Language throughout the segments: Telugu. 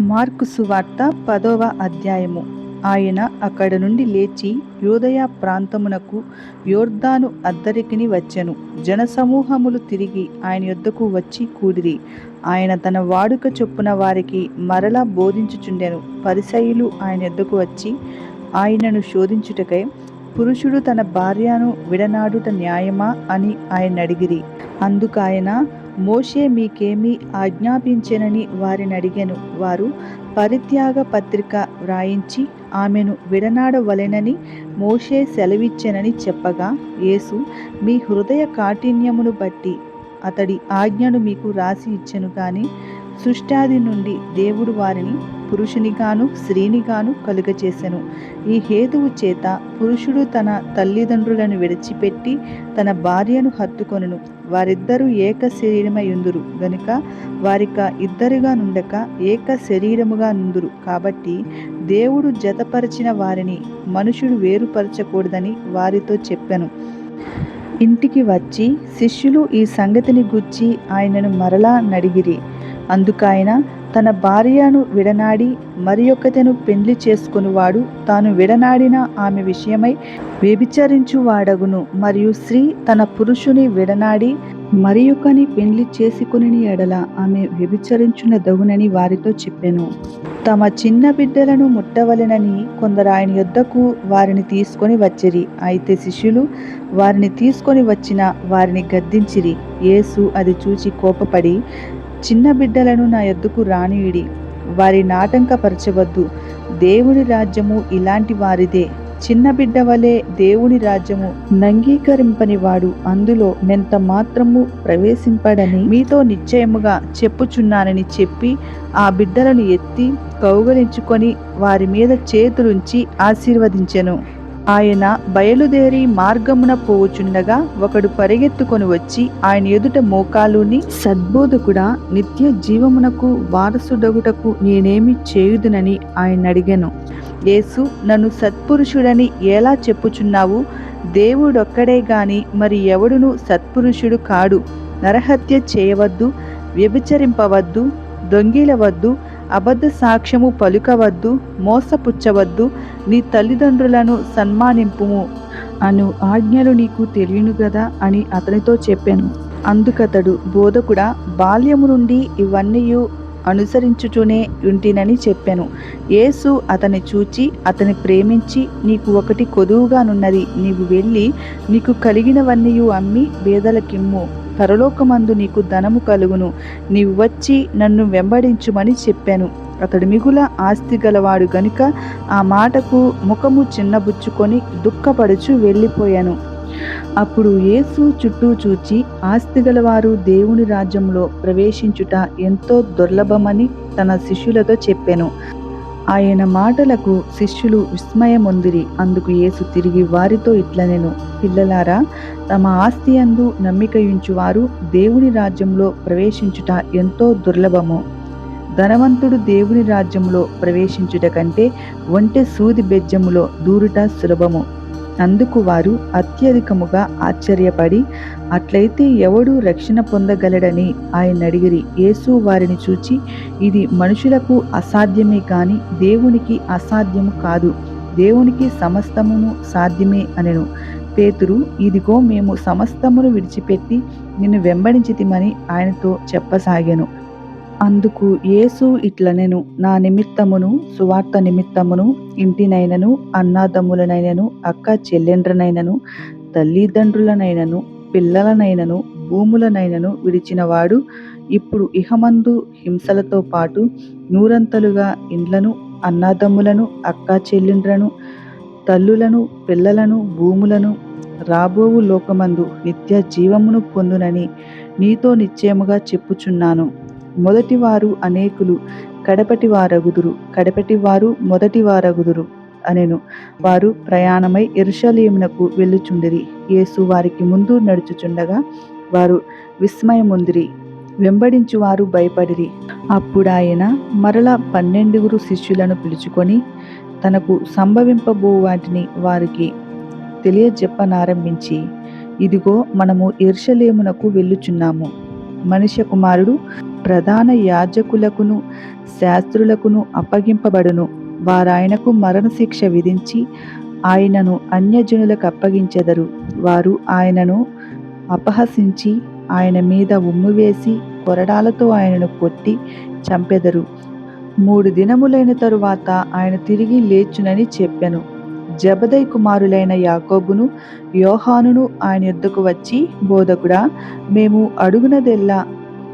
మార్కు సువార్త పదవ అధ్యాయము. ఆయన అక్కడ నుండి లేచి యోదయ ప్రాంతమునకు యోర్దాను అద్దరికిని వచ్చెను. జనసమూహములు తిరిగి ఆయన యొద్దకు వచ్చి కూడిరి. ఆయన తన వాడుక చొప్పున వారికి మరలా బోధించుచుండెను. పరిసయులు ఆయన యొద్దకు వచ్చి ఆయనను శోధించుటకై పురుషుడు తన భార్యను విడనాడుట న్యాయమా అని ఆయన అడిగిరి. అందుకాయన మోషే మీకేమీ ఆజ్ఞాపించెనని వారినడిగాను. వారు పరిత్యాగ పత్రిక వ్రాయించి ఆమెను విడనాడవలెనని మోషే సెలవిచ్చెనని చెప్పగా యేసు మీ హృదయ కాఠిన్యమును బట్టి అతడి ఆజ్ఞను మీకు రాసి ఇచ్చెను కానీ సృష్టాది నుండి దేవుడు వారిని పురుషునిగాను స్త్రీనిగాను కలుగచేసెను. ఈ హేతువు చేత పురుషుడు తన తల్లిదండ్రులను విడిచిపెట్టి తన భార్యను హత్తుకొనును. వారిద్దరూ ఏక శరీరమై ఉందురు. గనుక వారిక ఇద్దరుగా నుండక ఏక శరీరముగా నుందురు. కాబట్టి దేవుడు జతపరిచిన వారిని మనుషుడు వేరుపరచకూడదని వారితో చెప్పెను. ఇంటికి వచ్చి శిష్యులు ఈ సంగతిని గుచ్చి ఆయనను మరలా నడిగిరి. అందుకాయన తన భార్యను విడనాడి మరి ఒక్కతెను పెండ్లి చేసుకునివాడు తాను విడనాడిన ఆమె విషయమై వ్యభిచరించువాడగును. మరియు స్త్రీ తన పురుషుని విడనాడి మరి ఒకని పెండ్లి చేసుకుని ఎడల ఆమె వ్యభిచరించున దగునని వారితో చెప్పెను. తమ చిన్న బిడ్డలను ముట్టవలెనని కొందరు ఆయన యొద్దకు వారిని తీసుకొని వచ్చిరి. అయితే శిష్యులు వారిని తీసుకొని వచ్చిన వారిని గద్దించిరి. యేసు అది చూచి కోపపడి చిన్న బిడ్డలను నా ఎద్దుకు రానియుడి. వారి నాటంకపరచవద్దు దేవుని రాజ్యము ఇలాంటి వారిదే. చిన్న బిడ్డ వలె దేవుని రాజ్యము నంగీకరింపని వాడు అందులో నెంత మాత్రము ప్రవేశింపడని మీతో నిశ్చయముగా చెప్పుచున్నానని చెప్పి ఆ బిడ్డలను ఎత్తి కౌగలించుకొని వారి మీద చేతులుంచి ఆశీర్వదించెను. ఆయన బయలుదేరి మార్గమున పోవుచుండగా ఒకడు పరిగెత్తుకొని వచ్చి ఆయన ఎదుట మోకాలుని సద్బోధకుడా నిత్య జీవమునకు వారసుడగుటకు నేనేమి చేయుదునని ఆయన అడిగాను. యేసు నన్ను సత్పురుషుడని ఎలా చెప్పుచున్నావు? దేవుడొక్కడే గాని మరి ఎవడును సత్పురుషుడు కాడు. నరహత్య చేయవద్దు వ్యభిచరింపవద్దు దొంగిలవద్దు అబద్ధ సాక్ష్యము పలుకవద్దు మోసపుచ్చవద్దు నీ తల్లిదండ్రులను సన్మానింపుము అను ఆజ్ఞలు నీకు తెలియను గదా అని అతనితో చెప్పాను. అందుకతడు బోధకుడా బాల్యము నుండి ఇవన్నీ అనుసరించుటూనే ఉంటినని చెప్పాను. యేసు అతని చూచి అతని ప్రేమించి నీకు ఒకటి కొదువుగానున్నది నీవు వెళ్ళి నీకు కలిగినవన్నీ అమ్మి బేదలకిమ్ము. పరలోకమందు నీకు ధనము కలుగును. నీవు వచ్చి నన్ను వెంబడించుమని చెప్పాను. అతడు మిగుల ఆస్తి గలవాడు గనుక ఆ మాటకు ముఖము చిన్నబుచ్చుకొని దుఃఖపడుచు వెళ్ళిపోయాను. అప్పుడు యేసు చుట్టూ చూచి ఆస్తి గలవారు దేవుని రాజ్యంలో ప్రవేశించుట ఎంతో దుర్లభమని తన శిష్యులతో చెప్పాను. ఆయన మాటలకు శిష్యులు విస్మయమొందిరి. అందుకు యేసు తిరిగి వారితో ఇట్లనెను పిల్లలారా తమ ఆస్తి అందు నమ్మికయుంచువారు దేవుని రాజ్యంలో ప్రవేశించుట ఎంతో దుర్లభము. ధనవంతుడు దేవుని రాజ్యంలో ప్రవేశించుట కంటే ఒంటె సూది బెజ్జములో దూరుట సులభము. అందుకు వారు అత్యధికముగా ఆశ్చర్యపడి అట్లయితే ఎవడు రక్షణ పొందగలడని ఆయన అడిగిరి. యేసు వారిని చూచి ఇది మనుషులకు అసాధ్యమే కాని దేవునికి అసాధ్యము కాదు. దేవునికి సమస్తమును సాధ్యమే అనెను. పేతురు ఇదిగో మేము సమస్తమును విడిచిపెట్టి నిన్ను వెంబడించితిమని ఆయనతో చెప్పసాగాను. అందుకు యేసు ఇట్లనెను నా నిమిత్తమును సువార్త నిమిత్తమును ఇంటినైనను అన్నాదమ్ములనైనను అక్క చెల్లెండ్రనైనను తల్లిదండ్రులనైనను పిల్లలనైనను భూములనైనను విడిచినవాడు ఇప్పుడు ఇహమందు హింసలతో పాటు నూరంతలుగా ఇండ్లను అన్నాదమ్ములను అక్క చెల్లెండ్రను తల్లులను పిల్లలను భూములను రాబోవు లోకమందు నిత్య జీవమును పొందునని నీతో నిశ్చయముగా చెప్పుచున్నాను. మొదటివారు అనేకులు కడపటి వారగుదురు కడపటి వారు మొదటి వారగుదురు అనెను. వారు ప్రయాణమై ఎరుషలేమునకు వెళ్ళుచుండిరి. యేసు వారికి ముందు నడుచుచుండగా వారు విస్మయముందిరి వెంబడించు వారు భయపడిరి. అప్పుడాయన మరల పన్నెండుగురు శిష్యులను పిలుచుకొని తనకు సంభవింపబో వాటిని వారికి తెలియజెప్పనారంభించి ఇదిగో మనము ఎర్షలేమునకు వెళ్ళుచున్నాము. మనుష్య కుమారుడు ప్రధాన యాజకులకును శాస్త్రులకును అప్పగింపబడును. వారాయనకు మరణశిక్ష విధించి ఆయనను అన్యజనులకు అప్పగించెదరు. వారు ఆయనను అపహసించి ఆయన మీద ఉమ్ము వేసి కొరడాలతో ఆయనను కొట్టి చంపెదరు. మూడు దినములైన తరువాత ఆయన తిరిగి లేచునని చెప్పెను. జబదై కుమారులైన యాకోబును యోహానును ఆయన యొద్దకు వచ్చి బోధకుడా మేము అడుగునదెల్లా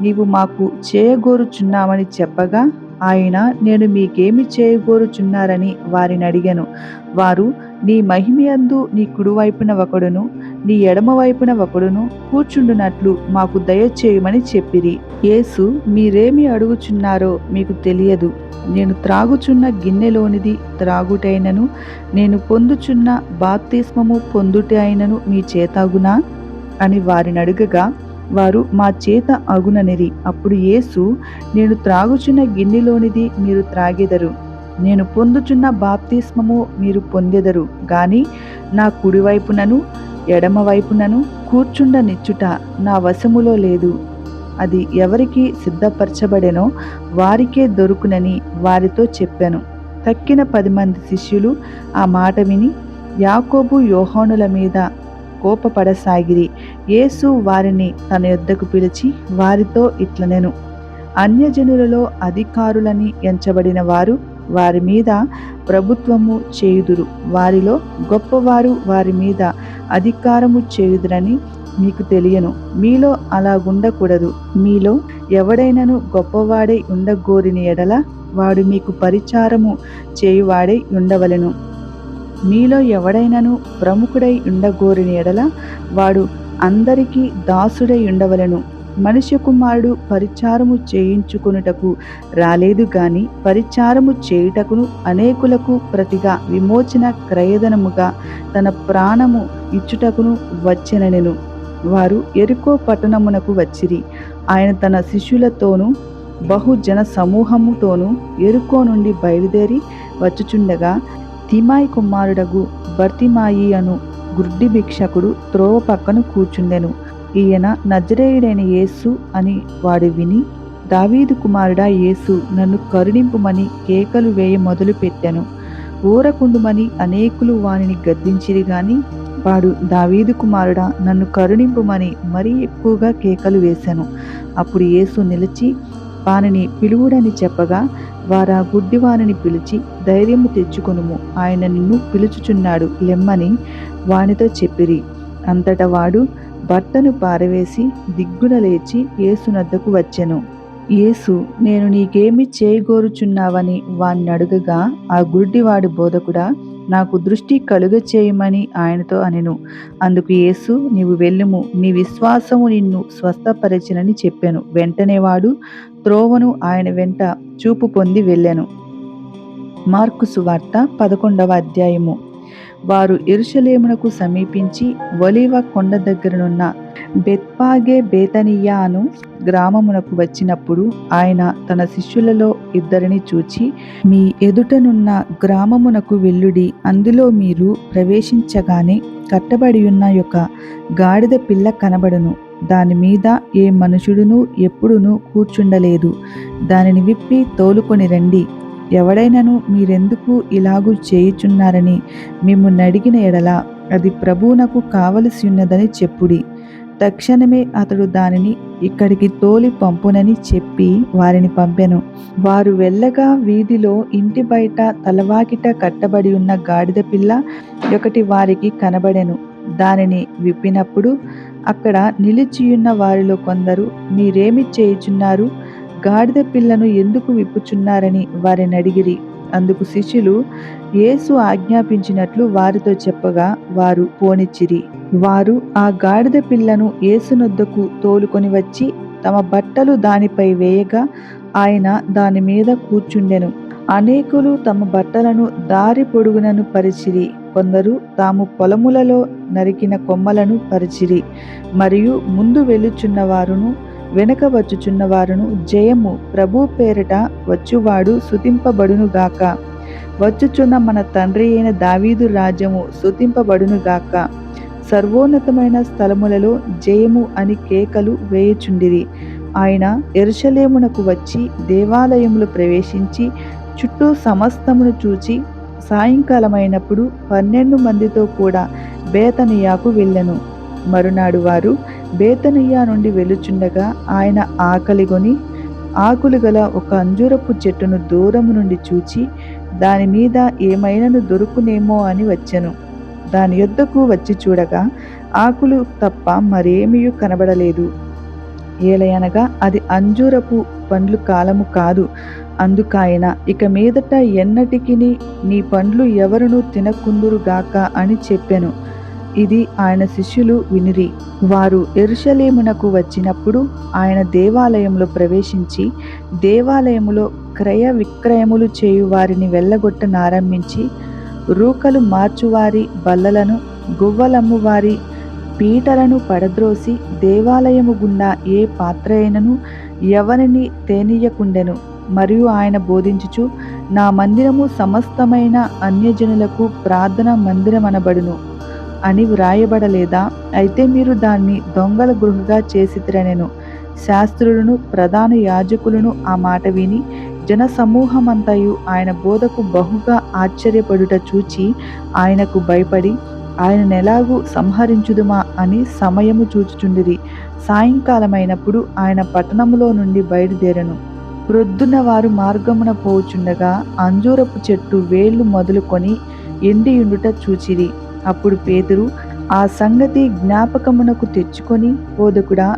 నీవు మాకు చేయగోరుచున్నామని చెప్పగా ఆయన నేను మీకేమి చేయగోరుచున్నారని వారిని అడిగాను. వారు నీ మహిమయందు నీ కుడివైపున ఒకడును నీ ఎడమ వైపున ఒకడును కూర్చుండునట్లు మాకు దయచేయమని చెప్పిరి. యేసు మీరేమి అడుగుచున్నారో మీకు తెలియదు. నేను త్రాగుచున్న గిన్నెలోనిది త్రాగుటైనను నేను పొందుచున్న బాప్తిస్మము పొందుటైనను మీ చేతాగునా అని వారిని అడుగగా వారు మా చేత అగుననిరి అప్పుడు యేసు నేను త్రాగుచున్న గిన్నెలోనిది మీరు త్రాగెదరు. నేను పొందుచున్న బాప్తిస్మము మీరు పొందెదరు. గాని నా కుడివైపునను ఎడమవైపునను కూర్చుండ నిచ్చుట నా వశములో లేదు. అది ఎవరికి సిద్ధపరచబడెనో వారికే దొరుకునని వారితో చెప్పాను. తక్కిన పది మంది శిష్యులు ఆ మాట విని యాకోబు యోహానుల మీద కోపపడసాగిరి. యేసు వారిని తన యొద్దకు పిలిచి వారితో ఇట్లనెను అన్యజనులలో అధికారులని ఎంచబడిన వారు వారి మీద ప్రభుత్వము చేయుదురు. వారిలో గొప్పవారు వారి మీద అధికారము చేయుదురని మీకు తెలియను. మీలో అలాగుండకూడదు మీలో ఎవడైనను గొప్పవాడై ఉండగోరిని ఎడల వాడు మీకు పరిచారము చేయువాడై ఉండవలెను. మీలో ఎవడైనను ప్రముఖుడై ఉండగోరిని ఎడల వాడు అందరికీ దాసుడై ఉండవలెను. మనుష్య కుమారుడు పరిచారము చేయించుకునుటకు రాలేదు గాని పరిచారము చేయుటకును అనేకులకు ప్రతిగా విమోచన క్రయధనముగా తన ప్రాణము ఇచ్చుటకును వచ్చెననెను. వారు ఎరుకో పట్టణమునకు వచ్చిరి. ఆయన తన శిష్యులతోనూ బహుజన సమూహముతోనూ ఎరుకో నుండి బయలుదేరి వచ్చుచుండగా తిమాయి కుమారుడగు బర్తిమాయి అను గుడ్డి భిక్షకుడు త్రోవ పక్కన కూర్చుండెను. ఈయన నజరేయుడైన యేసు అని వాడు విని దావీదు కుమారుడా యేసు నన్ను కరుణింపుమని కేకలు వేయ మొదలు పెట్టాను. ఊరకుండుమని అనేకులు వానిని గద్దించిరి గాని వాడు దావీదు కుమారుడా నన్ను కరుణింపుమని మరీ ఎక్కువగా కేకలు వేశాను అప్పుడు యేసు నిలిచి వానిని పిలువుడని చెప్పగా వారా గుడ్డివానిని పిలిచి ధైర్యము తెచ్చుకొనుము. ఆయన నిన్ను పిలుచుచున్నాడు. లెమ్మని వానితో చెప్పిరి. అంతట వాడు బట్టను పారవేసి దిగ్గున లేచి యేసునద్దకు వచ్చెను. యేసు నేను నీకేమి చేయగోరుచున్నావని వాణ్ణి అడుగగా ఆ గుడ్డివాడు బోధకుడా నాకు దృష్టి కలుగ చేయమని ఆయనతో అనెను. అందుకు యేసు నీవు వెళ్ళుము నీ విశ్వాసము నిన్ను స్వస్థపరచినని చెప్పాను. వెంటనే వాడు త్రోవను ఆయన వెంట చూపు పొంది వెళ్ళాను. మార్కు సువార్త పదకొండవ అధ్యాయము. వారు ఎరుషలేమునకు సమీపించి ఒలివ కొండ దగ్గరనున్న బెత్పాగే బేతనియాను గ్రామమునకు వచ్చినప్పుడు ఆయన తన శిష్యులలో ఇద్దరిని చూచి మీ ఎదుటనున్న గ్రామమునకు వెల్లుడి అందులో మీరు ప్రవేశించగానే కట్టబడి ఉన్న యొక్క గాడిద పిల్ల కనబడును. దాని మీద ఏ మనుషుడును ఎప్పుడునూ కూర్చుండలేదు. దానిని విప్పి తోలుకొని రండి. ఎవడైనను మీరెందుకు ఇలాగు చేయుచున్నారని మేము నడిగిన ఎడల అది ప్రభువునకు కావలసి ఉన్నదని చెప్పుడి. తక్షణమే అతడు దానిని ఇక్కడికి తోలి పంపునని చెప్పి వారిని పంపెను. వారు వెళ్ళగా వీధిలో ఇంటి బయట తలవాకిట కట్టబడి ఉన్న గాడిద పిల్ల ఒకటి వారికి కనబడెను. దానిని విప్పినప్పుడు అక్కడ నిలిచియున్న వారిలో కొందరు మీరేమి చేయుచున్నారు? గాడిద పిల్లను ఎందుకు విప్పుచున్నారని వారిని అడిగిరి. అందుకు శిష్యులు యేసు ఆజ్ఞాపించినట్లు వారితో చెప్పగా వారు పోనిచ్చిరి. వారు ఆ గాడిద పిల్లను యేసునొద్దకు తోలుకొని వచ్చి తమ బట్టలు దానిపై వేయగా ఆయన దాని మీద కూర్చుండెను. అనేకులు తమ బట్టలను దారి పొడుగునను పరిచిరి. కొందరు తాము పొలములలో నరికిన కొమ్మలను పరిచిరి. మరియు ముందు వెళ్ళుచున్న వారును వెనక వచ్చుచున్న వారును జయము ప్రభు పేరిట వచ్చువాడు శుతింపబడునుగాక. వచ్చుచున్న మన తండ్రి అయిన దావీదు రాజ్యము శుతింపబడునుగాక. సర్వోన్నతమైన స్థలములలో జయము అని కేకలు వేయుచుండిరి. ఆయన ఎరుషలేమునకు వచ్చి దేవాలయములు ప్రవేశించి చుట్టూ సమస్తమును చూచి సాయంకాలమైనప్పుడు పన్నెండు మందితో కూడా బేతనియాకు వెళ్ళెను. మరునాడు వారు బేతనయ్య నుండి వెలుచుండగా ఆయన ఆకలిగొని ఆకులు గల ఒక అంజూరపు చెట్టును దూరము నుండి చూచి దాని మీద ఏమైనను దొరుకునేమో అని వచ్చెను. దాని యొద్దకు వచ్చి చూడగా ఆకులు తప్ప మరేమీ కనబడలేదు. ఏలయనగా అది అంజూరపు పండ్లు కాలము కాదు. అందుకాయన ఇక మీదట ఎన్నటికి నీ పండ్లు ఎవరునూ తినకుందురుగాక అని చెప్పాను. ఇది ఆయన శిష్యులు వినిరి. వారు ఎరుషలేమునకు వచ్చినప్పుడు ఆయన దేవాలయంలో ప్రవేశించి దేవాలయములో క్రయ విక్రయములు చేయు వారిని వెళ్ళగొట్టనారంభించి రూకలు మార్చువారి బల్లలను గువ్వలమ్మవారి పీటలను పడద్రోసి దేవాలయము గుండా ఏ పాత్ర అయినను ఎవరిని తేనీయకుండెను. మరియు ఆయన బోధించుచు నా మందిరము సమస్తమైన అన్యజనులకు ప్రార్థన మందిరమనబడును. అని వ్రాయబడలేదా? అయితే మీరు దాన్ని దొంగల గృహగా చేసితిరనెను. శాస్త్రులను ప్రధాన యాజకులను ఆ మాట విని జన సమూహమంతయు ఆయన బోధకు బహుగా ఆశ్చర్యపడుట చూచి ఆయనకు భయపడి ఆయన నెలాగూ సంహరించుదుమా అని సమయము చూచుచుండిరి. సాయంకాలమైనప్పుడు ఆయన పట్టణములో నుండి బయలుదేరను. ప్రొద్దున వారు మార్గమున పోవుచుండగా అంజూరపు చెట్టు వేళ్ళు మొదలుకొని ఎండియుండుట చూచిరి. అప్పుడు పేతురు ఆ సంగతి జ్ఞాపకమునకు తెచ్చుకొని బోధకుడా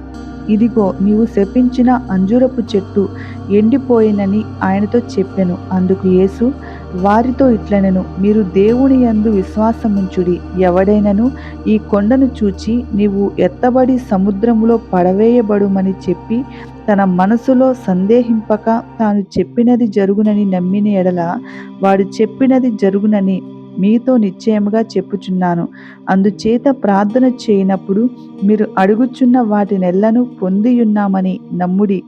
ఇదిగో నీవు శపించిన అంజూరపు చెట్టు ఎండిపోయినని ఆయనతో చెప్పాను. అందుకు యేసు వారితో ఇట్లనెను మీరు దేవుని యందు విశ్వాసముంచుడి. ఎవడైనను ఈ కొండను చూచి నీవు ఎత్తబడి సముద్రములో పడవేయబడుమని చెప్పి తన మనసులో సందేహింపక తాను చెప్పినది జరుగునని నమ్మిన ఎడల వాడు చెప్పినది జరుగునని మీతో నిశ్చయముగా చెప్పుచున్నాను. అందుచేత ప్రార్థన చేయనప్పుడు మీరు అడుగుచున్న వాటినెల్లను పొందియున్నామని నమ్ముడి.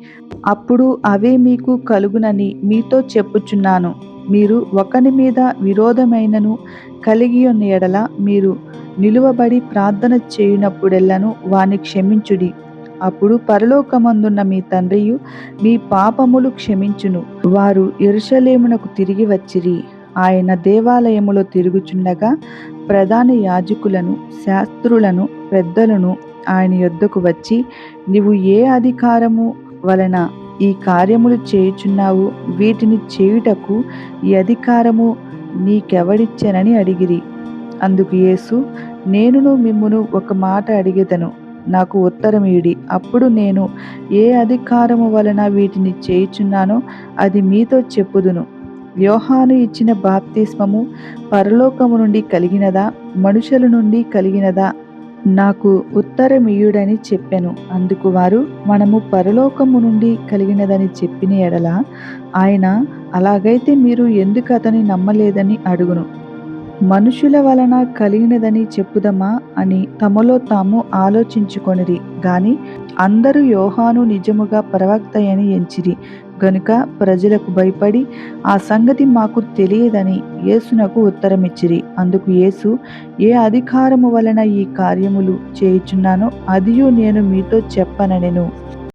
అప్పుడు అవే మీకు కలుగునని మీతో చెప్పుచున్నాను. మీరు ఒకని మీద విరోధమైనను కలిగి ఉన్న ఎడల మీరు నిలువబడి ప్రార్థన చేయునప్పుడెల్లను వాని క్షమించుడి. అప్పుడు పరలోకమందున్న మీ తండ్రియు మీ పాపములు క్షమించును. వారు ఎరుషలేమునకు తిరిగి వచ్చిరి. ఆయన దేవాలయములో తిరుగుచుండగా ప్రధాన యాజకులను శాస్త్రులను పెద్దలను ఆయన యొద్దకు వచ్చి నీవు ఏ అధికారము వలన ఈ కార్యములు చేయుచున్నావు? వీటిని చేయుటకు ఈ అధికారము నీకెవడిచ్చెనని అడిగిరి. అందుకు యేసు నేనును మిమ్మును ఒక మాట అడిగేదను. నాకు ఉత్తరం ఇడి. అప్పుడు నేను ఏ అధికారము వలన వీటిని చేయుచున్నానో అది మీతో చెప్పుదును. యోహాను ఇచ్చిన బాప్తిస్మము పరలోకము నుండి కలిగినదా? మనుషుల నుండి కలిగినదా? నాకు ఉత్తరమియుడని చెప్పాను. అందుకు వారు మనము పరలోకము నుండి కలిగినదని చెప్పిన ఎడల ఆయన అలాగైతే మీరు ఎందుకు అతని నమ్మలేదని అడుగును. మనుషుల వలన కలిగినదని చెప్పుదమా? అని తమలో తాము ఆలోచించుకొనిరి. గాని అందరూ యోహాను నిజముగా ప్రవక్తయని ఎంచిరి. గనుక ప్రజలకు భయపడి ఆ సంగతి మాకు తెలియదని యేసునకు ఉత్తరమిచ్చిరి. అందుకు యేసు ఏ అధికారము వలన ఈ కార్యములు చేయుచున్నానో అదియు నేను మీతో చెప్పననెను